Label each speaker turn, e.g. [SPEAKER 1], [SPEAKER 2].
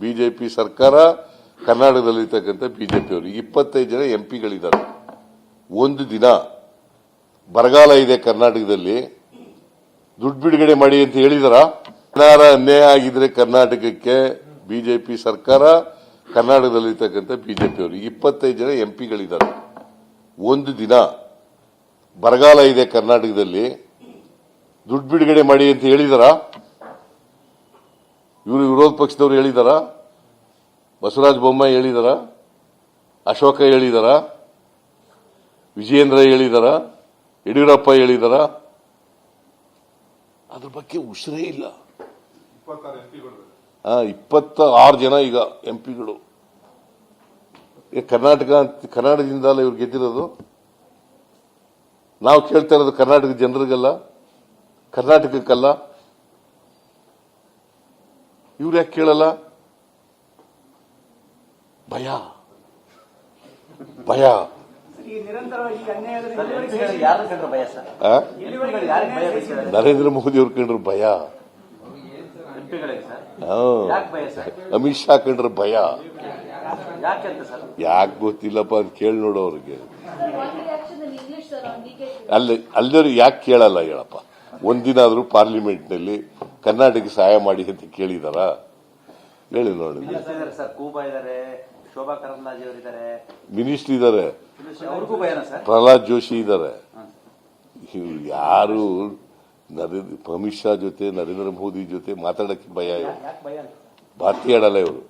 [SPEAKER 1] BJP ಸರ್ಕಾರ ಕರ್ನಾಟಕದಲ್ಲಿರ್ತಕ್ಕಂಥ ಬಿಜೆಪಿಯವರು ಇಪ್ಪತ್ತೈದು ಜನ ಎಂ ಪಿಗಳಿದ್ದಾರೆ ಒಂದು ದಿನ ಬರಗಾಲ ಇದೆ ಕರ್ನಾಟಕದಲ್ಲಿ. ದುಡ್ಡು ಬಿಡುಗಡೆ ಮಾಡಿ ಅಂತ ಹೇಳಿದಾರ. ಏನಾರ ಅನ್ಯಾಯ ಆಗಿದ್ರೆ ಕರ್ನಾಟಕಕ್ಕೆ ಬಿಜೆಪಿ ಸರ್ಕಾರ ಕರ್ನಾಟಕದಲ್ಲಿರ್ತಕ್ಕಂಥ ಬಿಜೆಪಿಯವರು ಇಪ್ಪತ್ತೈದು ಜನ ಎಂ ಪಿಗಳಿದ್ದಾರೆ ಒಂದು ದಿನ ಬರಗಾಲ ಇದೆ ಕರ್ನಾಟಕದಲ್ಲಿ. ದುಡ್ಡು ಬಿಡುಗಡೆ ಮಾಡಿ ಅಂತ ಹೇಳಿದಾರ. ಇವರು ವಿರೋಧ ಪಕ್ಷದವರು ಹೇಳಿದಾರ? ಬಸವರಾಜ ಬೊಮ್ಮಾಯಿ ಹೇಳಿದಾರ? ಅಶೋಕ ಹೇಳಿದಾರ? ವಿಜಯೇಂದ್ರ ಹೇಳಿದಾರ? ಯಡಿಯೂರಪ್ಪ ಹೇಳಿದಾರ? ಅದ್ರ ಬಗ್ಗೆ ಉಸಿರೇ ಇಲ್ಲ. ಇಪ್ಪತ್ತ ಆರು ಜನ ಈಗ ಎಂ ಪಿಗಳು. ಕರ್ನಾಟಕ ಕರ್ನಾಟಕದಿಂದ ಇವ್ರು ಗೆದ್ದಿರೋದು? ನಾವು ಕೇಳ್ತಾ ಇರೋದು ಕರ್ನಾಟಕ ಜನರಿಗಲ್ಲ ಕರ್ನಾಟಕಕ್ಕಲ್ಲ. ಇವ್ರು ಯಾಕೆ ಕೇಳಲ್ಲ? ಭಯ. ಭಯ.
[SPEAKER 2] ಈ ನಿರಂತರವಾಗಿ ಈ
[SPEAKER 3] ಯಾರು ಕಂಡ್ರೆ ಭಯ ಸರ್?
[SPEAKER 1] ಆ?
[SPEAKER 3] ಎಂಪಿಗಳಿಗೆ ಭಯ ಬೀಸಿದ್ದಾರೆ
[SPEAKER 1] ನರೇಂದ್ರ ಮೋದಿ ಅವ್ರು ಕಂಡ್ರು ಭಯ.
[SPEAKER 3] ಎಂಪಿಗಳಿಗೆ ಸರ್?
[SPEAKER 1] ಆ.
[SPEAKER 3] ಯಾಕೆ ಭಯ ಸರ್?
[SPEAKER 1] ಅಮಿತ್ ಶಾ ಕಂಡ್ರೆ ಭಯ.
[SPEAKER 3] ಯಾಕೆ ಅಂತ ಸರ್?
[SPEAKER 1] ಯಾಕೆ ಗೊತ್ತಿಲ್ಲಪ್ಪ ಅಂತ ಕೇಳಿ ನೋಡು ಅವ್ರಿಗೆ. ಅಲ್ಲಿ ಅಲ್ಲಿ ಯಾಕೆ ಕೇಳಲ್ಲ ಹೇಳಪ್ಪ. ಒಂದಿನ ಆದ್ರೂ ಪಾರ್ಲಿಮೆಂಟ್ನಲ್ಲಿ ಕರ್ನಾಟಕ ಸಹಾಯ ಮಾಡಿ ಅಂತ ಕೇಳಿದಾರ? ಹೇಳಿ ನೋಡಿ
[SPEAKER 3] ಮಿನಿಸ್ಟರ್ ಇದಾರೆ ಸರ್ ಕೂಬಾ ಇದಾರೆ ಶೋಭಾ ಕರಂದ್ಲಾಜೆ ಅವರಿದ್ದಾರೆ.
[SPEAKER 1] Minister
[SPEAKER 3] sir?
[SPEAKER 1] ಪ್ರಹ್ಲಾದ್ ಜೋಶಿ ಇದ್ದಾರೆ ಇವ್ರು ಯಾರು ನರೇಂದ್ರ ಅಮಿತ್ ಶಾ ಜೊತೆ ನರೇಂದ್ರ ಮೋದಿ ಜೊತೆ ಮಾತಾಡಕ್ಕೆ ಭಯ
[SPEAKER 3] ಭಾರತೀಯ ಅಂತ
[SPEAKER 1] ಮಾತೇ ಆಡಲ್ಲ ಇವರು.